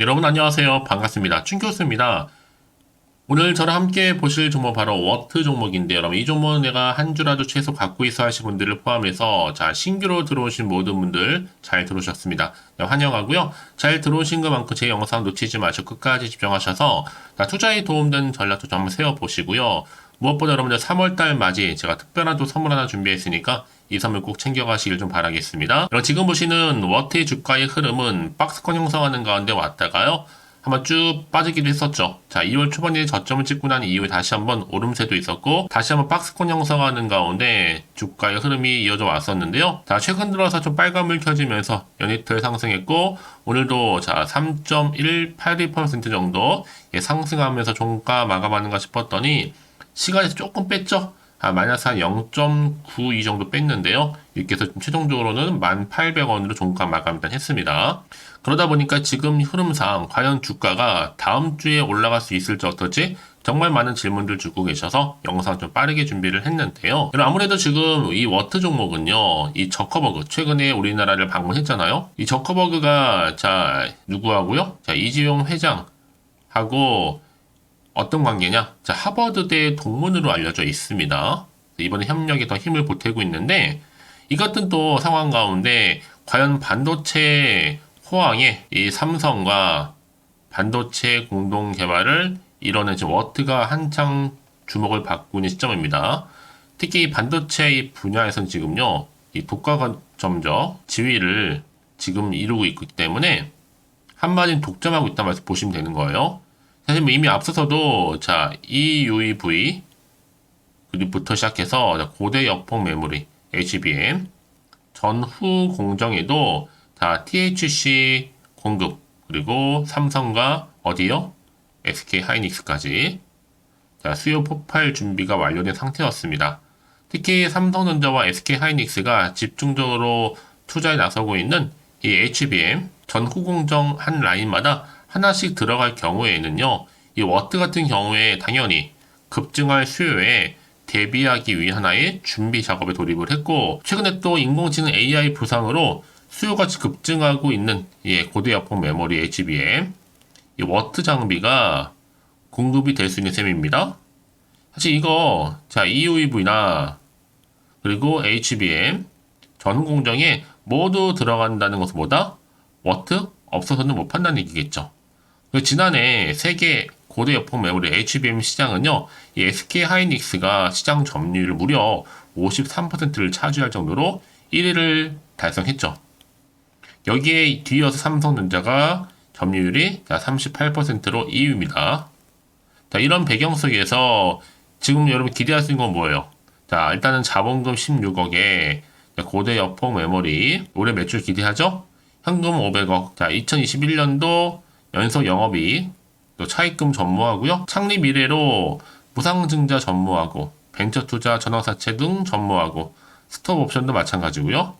여러분 안녕하세요. 반갑습니다. 춘 교수입니다. 오늘 저랑 함께 보실 종목 바로 워트 종목인데 여러분 이 종목은 내가 한 주라도 최소 갖고 있어 하신 분들을 포함해서 자 신규로 들어오신 모든 분들 잘 들어오셨습니다. 네, 환영하고요. 잘 들어오신 것만큼 제 영상 놓치지 마시고 끝까지 집중하셔서 자, 투자에 도움되는 전략도 좀 한번 세워보시고요. 무엇보다 여러분들 3월달 맞이 제가 특별한 또 선물 하나 준비했으니까 이 선물 꼭 챙겨가시길 좀 바라겠습니다. 그럼 지금 보시는 워트의 주가의 흐름은 박스권 형성하는 가운데 왔다가요. 한번 쭉 빠지기도 했었죠. 자, 2월 초반에 저점을 찍고 난 이후에 다시 한번 오름세도 있었고, 다시 한번 박스권 형성하는 가운데 주가의 흐름이 이어져 왔었는데요. 자, 최근 들어서 좀 빨간불 켜지면서 연이틀 상승했고, 오늘도 자, 3.182% 정도 예, 상승하면서 종가 마감하는가 싶었더니, 시간에서 조금 뺐죠? 아, 마이너스 한 0.92 정도 뺐는데요. 이렇게 해서 최종적으로는 1,800원으로 종가 마감 일단 했습니다. 그러다 보니까 지금 흐름상 과연 주가가 다음 주에 올라갈 수 있을지 어떨지 정말 많은 질문들 주고 계셔서 영상 좀 빠르게 준비를 했는데요. 아무래도 지금 이 워트 종목은요, 이 저커버그, 최근에 우리나라를 방문했잖아요. 이 저커버그가, 자, 누구하고요? 자, 이지용 회장하고 어떤 관계냐? 자, 하버드대 동문으로 알려져 있습니다. 이번에 협력에 더 힘을 보태고 있는데, 이 같은 또 상황 가운데, 과연 반도체 호황에 이 삼성과 반도체 공동 개발을 이뤄낸 워트가 한창 주목을 받고 있는 시점입니다. 특히 이 반도체 이 분야에서는 지금요, 이 독과점 적 지위를 지금 이루고 있기 때문에 한마디는 독점하고 있다는 말씀 보시면 되는 거예요. 사실 뭐 이미 앞서서도 자 EUV 그리부터 시작해서 고대 역폭 메모리 HBM 전후 공정에도 다 THC 공급 그리고 삼성과 어디요? SK 하이닉스까지 자 수요 폭발 준비가 완료된 상태였습니다. 특히 삼성전자와 SK 하이닉스가 집중적으로 투자에 나서고 있는 이 HBM 전후 공정 한 라인마다 하나씩 들어갈 경우에는요, 이 워트 같은 경우에 당연히 급증할 수요에 대비하기 위한 하나의 준비 작업에 돌입을 했고, 최근에 또 인공지능 AI 부상으로 수요가 급증하고 있는 예, 고대 역폭 메모리 HBM, 이 워트 장비가 공급이 될 수 있는 셈입니다. 사실 이거, 자, EUV나 그리고 HBM 전 공정에 모두 들어간다는 것보다 워트 없어서는 못 판다는 얘기겠죠. 그 지난해 세계 고대 역폭 메모리 HBM 시장은요, 이 SK 하이닉스가 시장 점유율 무려 53%를 차지할 정도로 1위를 달성했죠. 여기에 뒤이어서 삼성전자가 점유율이 38%로 2위입니다. 자, 이런 배경 속에서 지금 여러분 기대할 수 있는 건 뭐예요? 자, 일단은 자본금 16억에 고대 역폭 메모리 올해 매출 기대하죠? 현금 500억. 자, 2021년도 연속 영업이익, 또 차입금 전무하고요. 창립 이래로 무상증자 전무하고 벤처 투자 전환사채 등 전무하고 스톱 옵션도 마찬가지고요.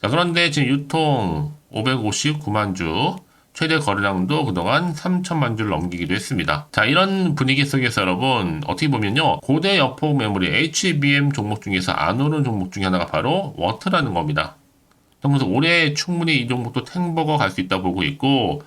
자, 그런데 지금 유통 559만 주, 최대 거래량도 그동안 3천만 주를 넘기기도 했습니다. 자, 이런 분위기 속에서 여러분, 어떻게 보면요. 고대 여폭 메모리 HBM 종목 중에서 안 오른 종목 중에 하나가 바로 워트라는 겁니다. 그래서 올해 충분히 이 종목도 탱버거 갈 수 있다 보고 있고,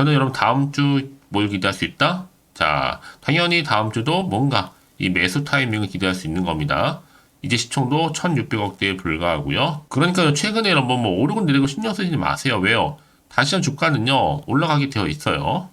저는 여러분 다음 주 뭘 기대할 수 있다? 자, 당연히 다음 주도 뭔가 이 매수 타이밍을 기대할 수 있는 겁니다. 이제 시총도 1,600억대에 불과하고요. 그러니까 최근에 여러분 뭐 오르고 내리고 신경 쓰지 마세요. 왜요? 다시한 주가는요 올라가게 되어 있어요.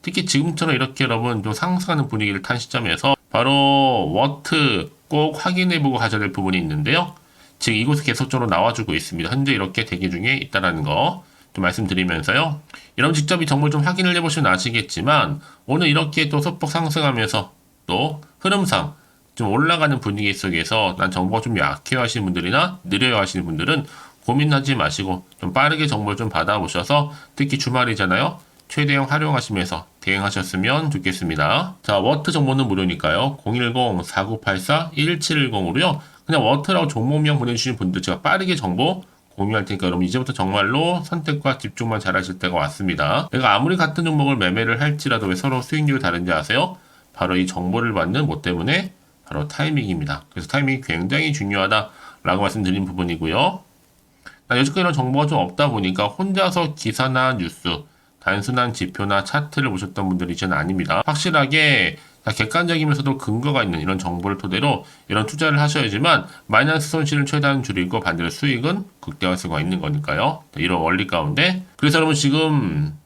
특히 지금처럼 이렇게 여러분 좀 상승하는 분위기를 탄 시점에서 바로 워트 꼭 확인해보고 가져야 될 부분이 있는데요. 지금 이곳에 계속적으로 나와주고 있습니다. 현재 이렇게 대기 중에 있다라는 거. 좀 말씀드리면서요. 여러분 직접 이 정보를 좀 확인을 해보시면 아시겠지만 오늘 이렇게 또 소폭 상승하면서 또 흐름상 좀 올라가는 분위기 속에서 난 정보가 좀 약해요 하시는 분들이나 느려요 하시는 분들은 고민하지 마시고 좀 빠르게 정보를 좀 받아보셔서 특히 주말이잖아요. 최대한 활용하시면서 대응하셨으면 좋겠습니다. 자, 워트 정보는 무료니까요. 010-4984-1710으로요. 그냥 워트라고 종목명 보내주시는 분들 제가 빠르게 정보 공유할 테니까 여러분 이제부터 정말로 선택과 집중만 잘하실 때가 왔습니다. 내가 아무리 같은 종목을 매매를 할지라도 왜 서로 수익률이 다른지 아세요? 바로 이 정보를 받는 뭐 때문에 바로 타이밍입니다. 그래서 타이밍이 굉장히 중요하다라고 말씀드린 부분이고요. 여지껏 이런 정보가 좀 없다 보니까 혼자서 기사나 뉴스 단순한 지표나 차트를 보셨던 분들이 이제는 아닙니다. 확실하게 자, 객관적이면서도 근거가 있는 이런 정보를 토대로 이런 투자를 하셔야지만 마이너스 손실을 최대한 줄이고 반대로 수익은 극대화할 수가 있는 거니까요. 자, 이런 원리 가운데 그래서 여러분 지금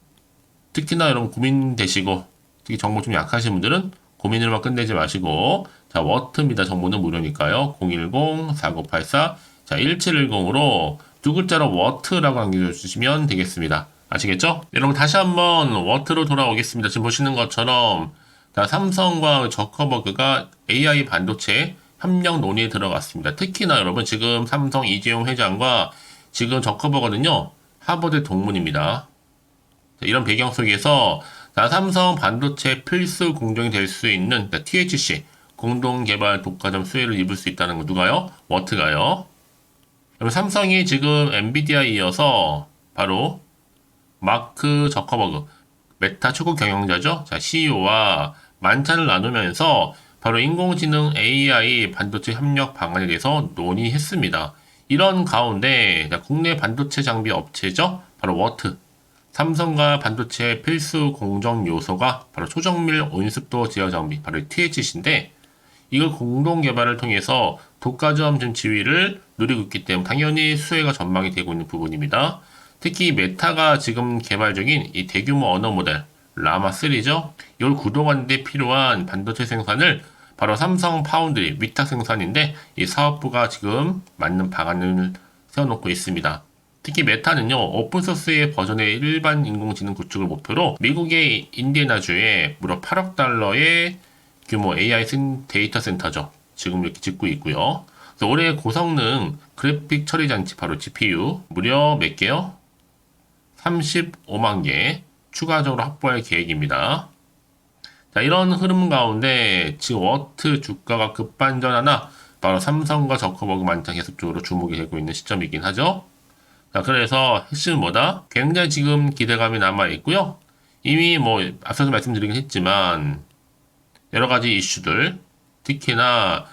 특히나 여러분 고민되시고 특히 정보 좀 약하신 분들은 고민을만 끝내지 마시고 자 워트입니다. 정보는 무료니까요. 010-4984 자 1710으로 두 글자로 워트라고 남겨주시면 되겠습니다. 아시겠죠? 여러분 다시 한번 워트로 돌아오겠습니다. 지금 보시는 것처럼 자, 삼성과 저커버그가 AI 반도체 협력 논의에 들어갔습니다. 특히나 여러분 지금 삼성 이재용 회장과 지금 저커버거는요 하버드 동문입니다. 자, 이런 배경 속에서 자, 삼성 반도체 필수 공정이 될 수 있는 자, THC 공동 개발 독과점 수혜를 입을 수 있다는 거 누가요? 워트가요. 삼성이 지금 엔비디아에 이어서 바로 마크 저커버그 메타 최고 경영자죠. 자, CEO와 만찬을 나누면서 바로 인공지능 AI 반도체 협력 방안에 대해서 논의했습니다. 이런 가운데 자, 국내 반도체 장비 업체죠. 바로 워트. 삼성과 반도체 필수 공정 요소가 바로 초정밀 온습도 제어 장비, 바로 THC인데 이걸 공동 개발을 통해서 독과점 좀 지위를 누리고 있기 때문에 당연히 수혜가 전망이 되고 있는 부분입니다. 특히 메타가 지금 개발 중인 이 대규모 언어 모델 라마3죠. 이걸 구동하는 데 필요한 반도체 생산을 바로 삼성 파운드리 위탁 생산인데 이 사업부가 지금 맞는 방안을 세워놓고 있습니다. 특히 메타는요, 오픈소스의 버전의 일반 인공지능 구축을 목표로 미국의 인디애나주에 무려 8억 달러의 규모 AI 쓴 데이터 센터죠. 지금 이렇게 짓고 있고요. 올해 고성능 그래픽 처리 장치 바로 GPU 무려 몇 개요? 35만 개 추가적으로 확보할 계획입니다. 자, 이런 흐름 가운데 지금 워트 주가가 급반전하나 바로 삼성과 저커버그 만찬 계속적으로 주목이 되고 있는 시점이긴 하죠. 자, 그래서 핵심은 뭐다? 굉장히 지금 기대감이 남아 있고요. 이미 뭐 앞서서 말씀드리긴 했지만 여러 가지 이슈들 특히나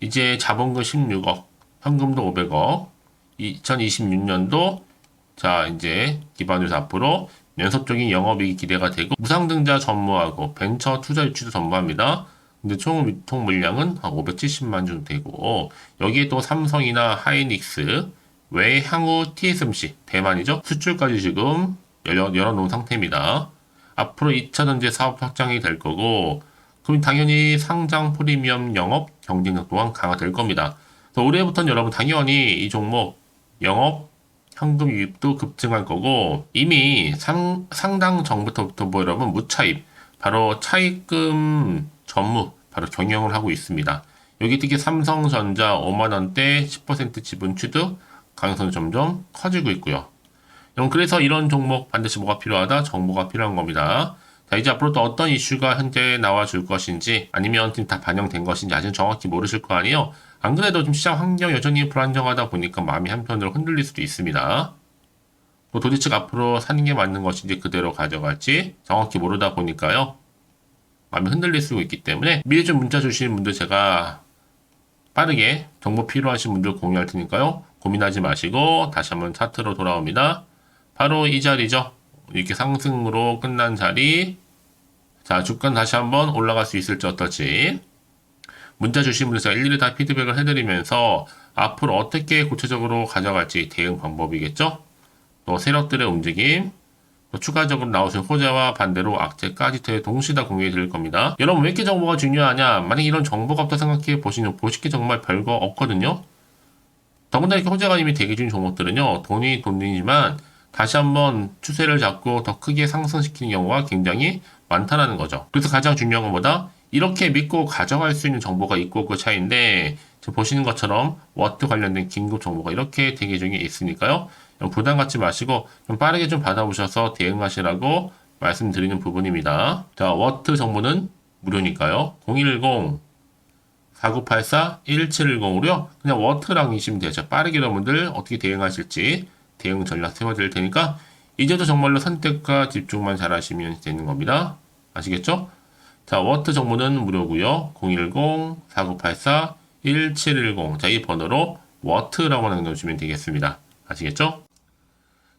이제 자본금 16억, 현금도 500억, 2026년도 자 이제 해서 앞으로 연속적인 영업이익이 기대가 되고 무상증자 전무하고 벤처 투자 유치도 전무합니다. 근데 총 유통 물량은 한 570만 정도 되고 여기에 또 삼성이나 하이닉스 외 향후 TSMC 대만이죠 수출까지 지금 열어, 열어놓은 상태입니다. 앞으로 2차 전지 사업 확장이 될 거고 그럼 당연히 상장 프리미엄 영업 경쟁력 또한 강화될 겁니다. 올해부터는 여러분 당연히 이 종목 영업 현금 유입도 급증할 거고 이미 상, 상당 전부터 뭐 여러분 무차입 바로 차입금 전무 바로 경영을 하고 있습니다. 여기 특히 삼성전자 5만 원대 10% 지분 취득 가능성이 점점 커지고 있고요. 여러분 그래서 이런 종목 반드시 뭐가 필요하다? 정보가 필요한 겁니다. 자 이제 앞으로 또 어떤 이슈가 현재 나와줄 것인지 아니면 지금 다 반영된 것인지 아직 정확히 모르실 거 아니에요. 안 그래도 좀 시장 환경 여전히 불안정하다 보니까 마음이 한편으로 흔들릴 수도 있습니다. 뭐 도대체 앞으로 사는 게 맞는 것인지 그대로 가져갈지 정확히 모르다 보니까요. 마음이 흔들릴 수 있기 때문에 미리 좀 문자 주시는 분들 제가 빠르게 정보 필요하신 분들 공유할 테니까요. 고민하지 마시고 다시 한번 차트로 돌아옵니다. 바로 이 자리죠. 이렇게 상승으로 끝난 자리. 자, 주가 다시 한번 올라갈 수 있을지 어떨지. 문자 주신 제가 일일이 다 피드백을 해드리면서 앞으로 어떻게 구체적으로 가져갈지 대응 방법이겠죠? 또 세력들의 움직임, 또 추가적으로 나오신 호재와 반대로 악재까지 동시에 공유해 드릴 겁니다. 여러분 왜 이렇게 정보가 중요하냐? 만약 이런 정보가 없다 생각해 보시면 보시기 정말 별거 없거든요. 더군다나 이렇게 호재가 이미 대기 중인 종목들은요, 돈이 돈이지만 다시 한번 추세를 잡고 더 크게 상승시키는 경우가 굉장히 많다라는 거죠. 그래서 가장 중요한 것보다 이렇게 믿고 가져갈 수 있는 정보가 있고 그 차이인데 지금 보시는 것처럼 워트 관련된 긴급 정보가 이렇게 대기 중에 있으니까요. 부담 갖지 마시고 좀 빠르게 좀 받아보셔서 대응하시라고 말씀드리는 부분입니다. 자, 워트 정보는 무료니까요. 010 4984-1710으로요. 그냥 워트랑 이시면 되죠. 빠르게 여러분들 어떻게 대응하실지 대응 전략 세워드릴 테니까 이제도 정말로 선택과 집중만 잘 하시면 되는 겁니다. 아시겠죠? 자, 워트 정보는 무료고요. 010-4984-1710. 자, 이 번호로 워트라고 남겨주시면 되겠습니다. 아시겠죠?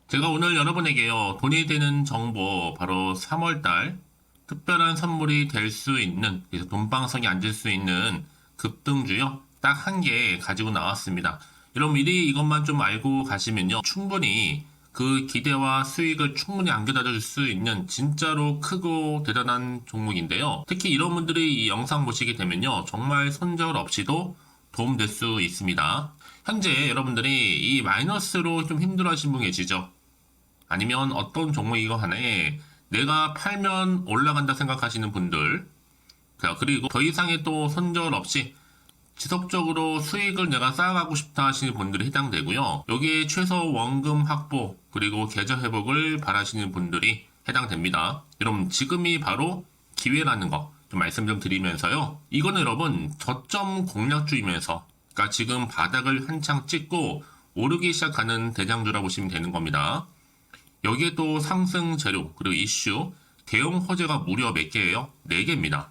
제가 오늘 여러분에게요, 돈이 되는 정보, 바로 3월달 특별한 선물이 될 수 있는, 그래서 돈방석에 앉을 수 있는 급등주요, 딱 한 개 가지고 나왔습니다. 여러분 미리 이것만 좀 알고 가시면요, 충분히 그 기대와 수익을 충분히 안겨다 줄 수 있는 진짜로 크고 대단한 종목인데요. 특히 이런 분들이 이 영상 보시게 되면요, 정말 손절 없이도 도움될 수 있습니다. 현재 여러분들이 이 마이너스로 좀 힘들어 하신 분 계시죠? 아니면 어떤 종목이거 하나에 내가 팔면 올라간다 생각하시는 분들, 자, 그리고 더 이상의 또 손절 없이 지속적으로 수익을 내가 쌓아가고 싶다 하시는 분들이 해당되고요. 여기에 최소 원금 확보, 그리고 계좌 회복을 바라시는 분들이 해당됩니다. 여러분, 지금이 바로 기회라는 거 좀 말씀 좀 드리면서요. 이거는 여러분, 저점 공략주이면서, 그러니까 지금 바닥을 한창 찍고 오르기 시작하는 대장주라고 보시면 되는 겁니다. 여기에 또 상승 재료, 그리고 이슈, 대형 호재가 무려 몇 개예요? 4개입니다.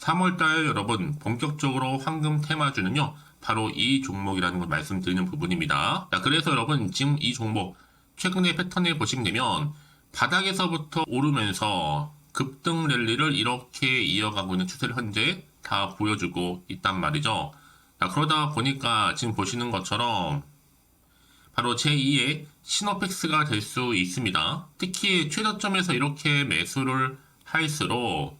3월달 여러분 본격적으로 황금 테마주는요. 바로 이 종목이라는 걸 말씀드리는 부분입니다. 자, 그래서 여러분 지금 이 종목 최근의 패턴을 보시면 되면 바닥에서부터 오르면서 급등 랠리를 이렇게 이어가고 있는 추세를 현재 다 보여주고 있단 말이죠. 자, 그러다 보니까 지금 보시는 것처럼 바로 제2의 시노펙스가 될 수 있습니다. 특히 최저점에서 이렇게 매수를 할수록